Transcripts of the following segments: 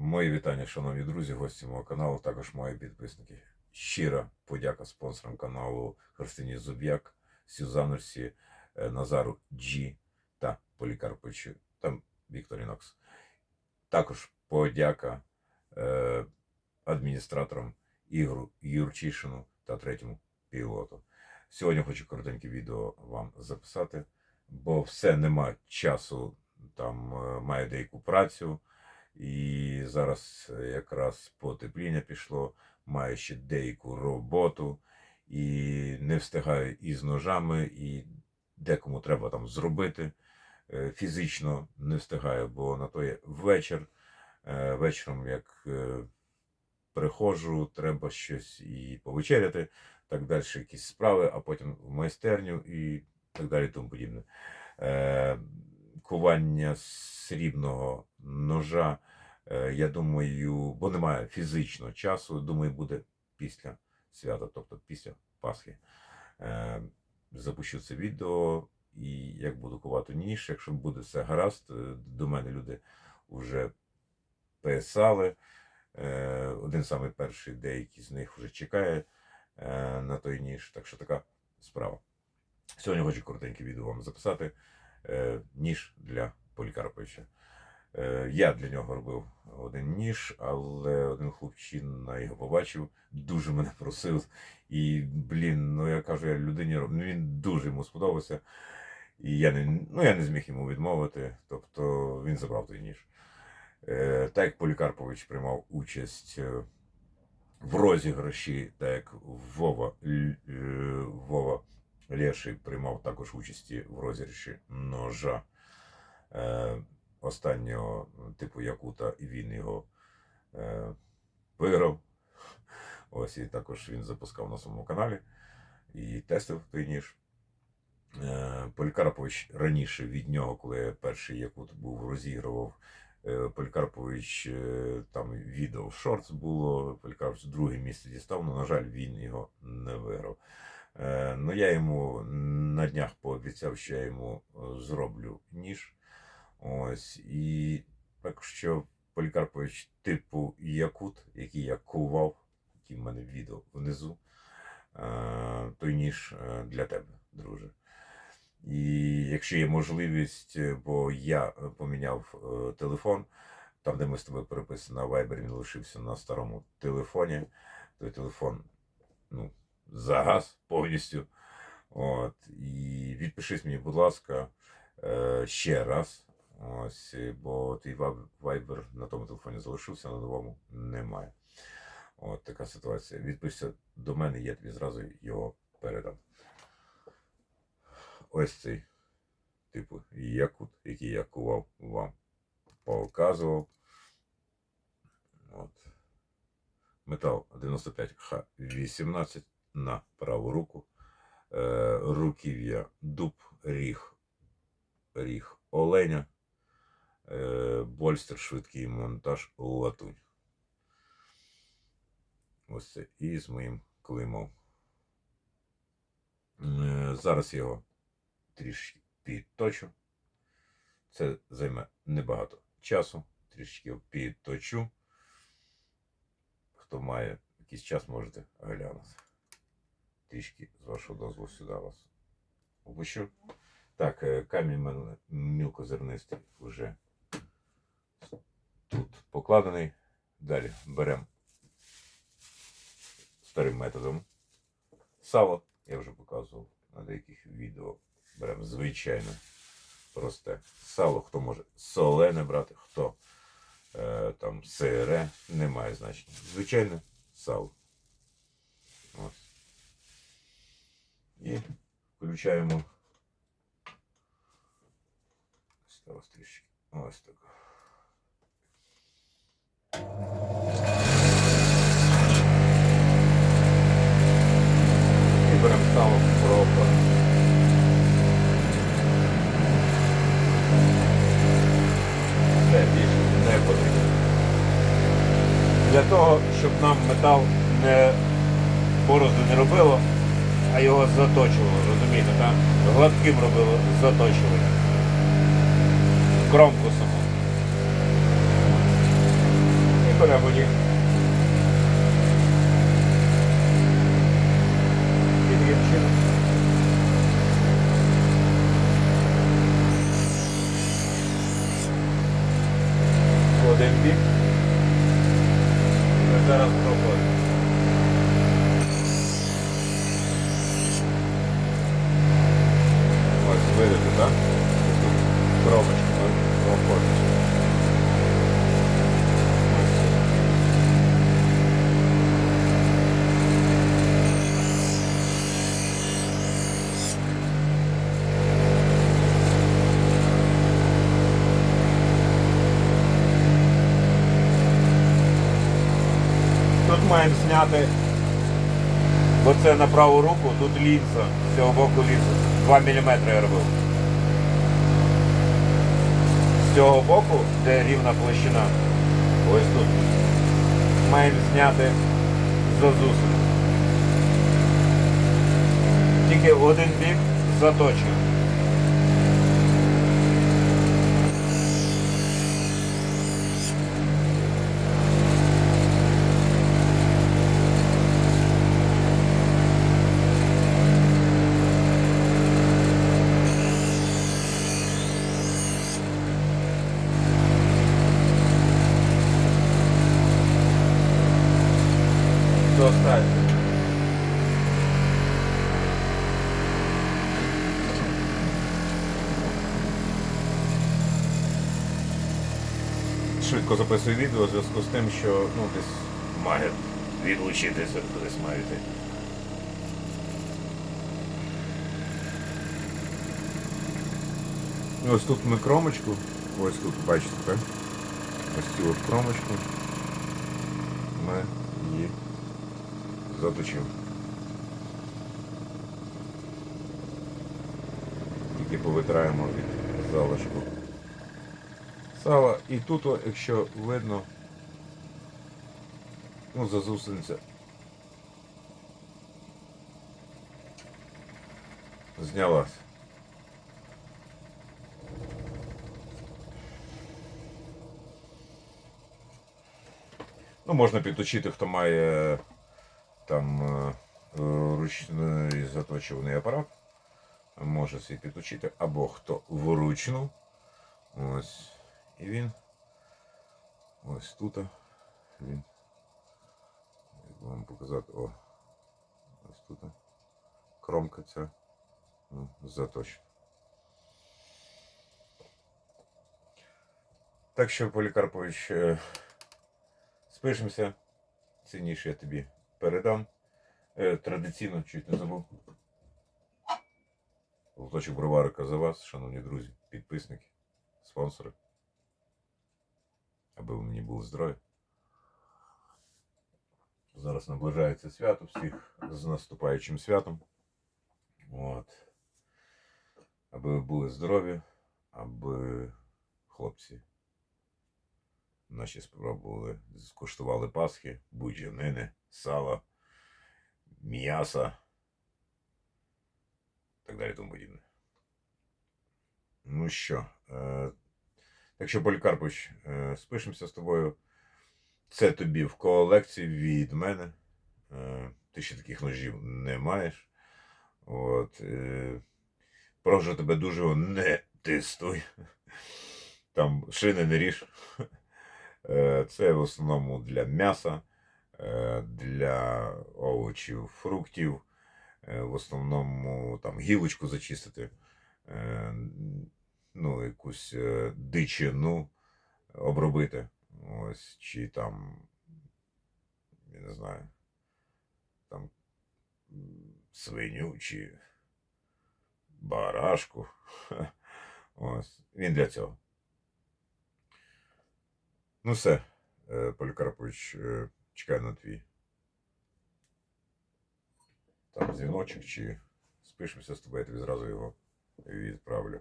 Мої вітання, шановні друзі, гості мого каналу, також мої підписники. Щира подяка спонсорам каналу Христині Зуб'як, Сюзанусі, е, Назару Джі та Полікарповичу та Вікторінокс. Також подяка е, адміністраторам Ігору Юрчишину та третьому пілоту. Сьогодні хочу коротеньке відео вам записати, бо все нема часу, там е, маю деяку працю. І зараз е, якраз потепління пішло, маю ще деяку роботу і не встигаю і з ножами, і декому треба там зробити. Е, Фізично не встигаю, бо на то є вечір. Е, Вечором, як приходжу, треба щось і повечеряти, так далі, якісь справи, а потім в майстерню і так далі, тому подібне. Кування срібного ножа, е, я думаю, бо немає фізичного часу, думаю, буде після свята, тобто після Пасхи. Е, Запущу це відео і як буду кувати ніж, якщо буде все гаразд, е, до мене люди вже писали. Один самий перший, деякий з них вже чекає на той ніж. Так що така справа. Сьогодні хочу коротеньке відео вам записати. Е, Ніж для Полікарповича. Е, Я для нього робив один ніж, але один хлопчина його побачив, дуже мене просив. І, блін, ну я кажу, я людині ну він дуже йому сподобався. І я не, ну, я не зміг йому відмовити, тобто він забрав той ніж. Е, Так як Полікарпович приймав участь в розіграші, так як Вова, Вова Леший приймав також участі в розіграші ножа е, останнього типу Якута, і він його е, виграв. Ось і також він запускав на своєму каналі і тестив той ніж. Е, Полікарпович раніше від нього, коли перший Якут був, розігрував. е, Полікарпович е, там відео в шортс було, Полікарпович друге місце дістав, але, на жаль, він його не виграв. Е, Ну, я йому на днях пообіцяв, що я йому е, зроблю ніж. Ось. І так що Полікарпович типу Якут, який я кував, який в мене відео внизу, е, той ніж для тебе, друже. І якщо є можливість, бо я поміняв телефон, там, де ми з тобою переписані на Viber, він лишився на старому телефоні. Той телефон, ну, загас повністю. От. І відпишись мені, будь ласка, е, ще раз. Ось, бо твій вайб- Viber на тому телефоні залишився, на новому немає. От така ситуація. Відпишся до мене, я тобі зразу його передам. Ось цей, типу, якут, який я кував вам, показував. От. Метал 95Х18 на праву руку. Е, руків'я дуб, ріг, ріг оленя, е, больстер, швидкий монтаж, латунь. Ось це і з моїм клеймом. Е, зараз його трішки підточу. Це займе небагато часу. Трішки підточу. Хто має якийсь час, можете глянути. Трішки з вашого дозволу сюди вас опущу. Так, е, камінь мілкозернистий вже тут покладений. Далі беремо старим методом. Сало, я вже показував на деяких відео. Беремо звичайне просте сало, хто може солене брати, хто е, там сире, немає значення. Звичайне сало. І включаємо. Трішки. Ось так. Не. Для того, щоб нам метал не борозду не робило, а його заточували, розумієте, так? Гладким робили, заточування. Кромку саму. Коля Так? Тут коробочка, так? Проходить. Тут маємо зняти, бо це на праву руку, тут лінза, з цього боку лінза. 2 мм я робив. Цього боку, де рівна площина, ось тут, маємо зняти зазуси. Тільки один бік заточено. Швидко записую відео в зв'язку з тим, що ну, десь має відлучитися, кудись має йти. Ось тут ми кромочку, ось тут бачите, так? Ось цю от кромочку ми її заточив. Тільки повитираємо від залишку сала. І тут, якщо видно, ну, зазусениця знялась. Ну, можна підточити, хто має там е, ручний заточуваний апарат. Може собі підточити. Або хто вручну. Ось. І він ось тут. Він. Як вам показати, о. Ось тут. Кромка ця ну, заточена. Так що, Полікарпович, е, спишемося. Цінніше я тобі передам. Е, традиційно, чуть не забув. Лоточок броварика за вас, шановні друзі, підписники, спонсори. Аби ви мені були здорові. Зараз наближається свято всіх з наступаючим святом. От. Аби ви були здорові, аби хлопці наші спробували, скуштували пасхи, будь-янини, сала, м'яса, так далі тому подібне. Ну що, е, так що, Полікарпович, е, спишемося з тобою. Це тобі в колекції від мене. Е, ти ще таких ножів не маєш. От, е, прошу тебе дуже не тистуй. Там шини не ріж. Це в основному для м'яса, для овочів, фруктів, в основному там гілочку зачистити, ну, якусь е, дичину обробити. Ось, чи там, я не знаю, там свиню чи барашку. Ось, він для цього. Ну все, е, Полікарпович, е, чекаю на твій. Там дзвіночок, чи спишемося з тобою, я тобі зразу його відправлю.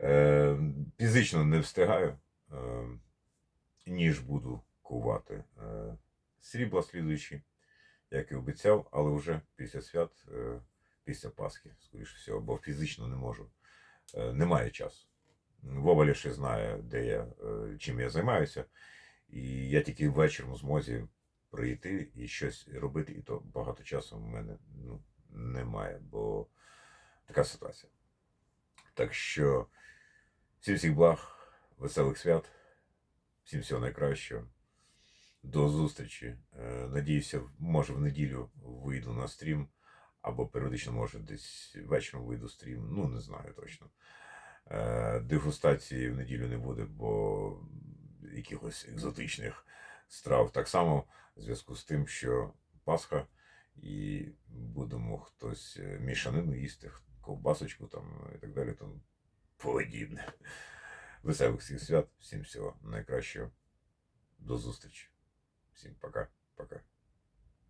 Е, фізично не встигаю. Е, ніж буду кувати е, срібла слідуючі, як і обіцяв, але вже після свят, після Пасхи, скоріше всього, бо фізично не можу. Немає часу. Вова лише знає, де я, чим я займаюся. І я тільки вечором в змозі прийти і щось робити, і то багато часу в мене ну, немає, бо така ситуація. Так що всім всіх благ, веселих свят, всім всього найкращого. До зустрічі. Е, Надіюся, може в неділю вийду на стрім, або періодично, може, десь вечором вийду стрім. Ну, не знаю точно. Е, Дегустації в неділю не буде, бо якихось екзотичних страв. Так само в зв'язку з тим, що Пасха, і будемо хтось е, мішанину їсти, ковбасочку там і так далі, тому подібне. Веселих всіх свят, всім всього найкращого. До зустрічі. Всім пока. Пока.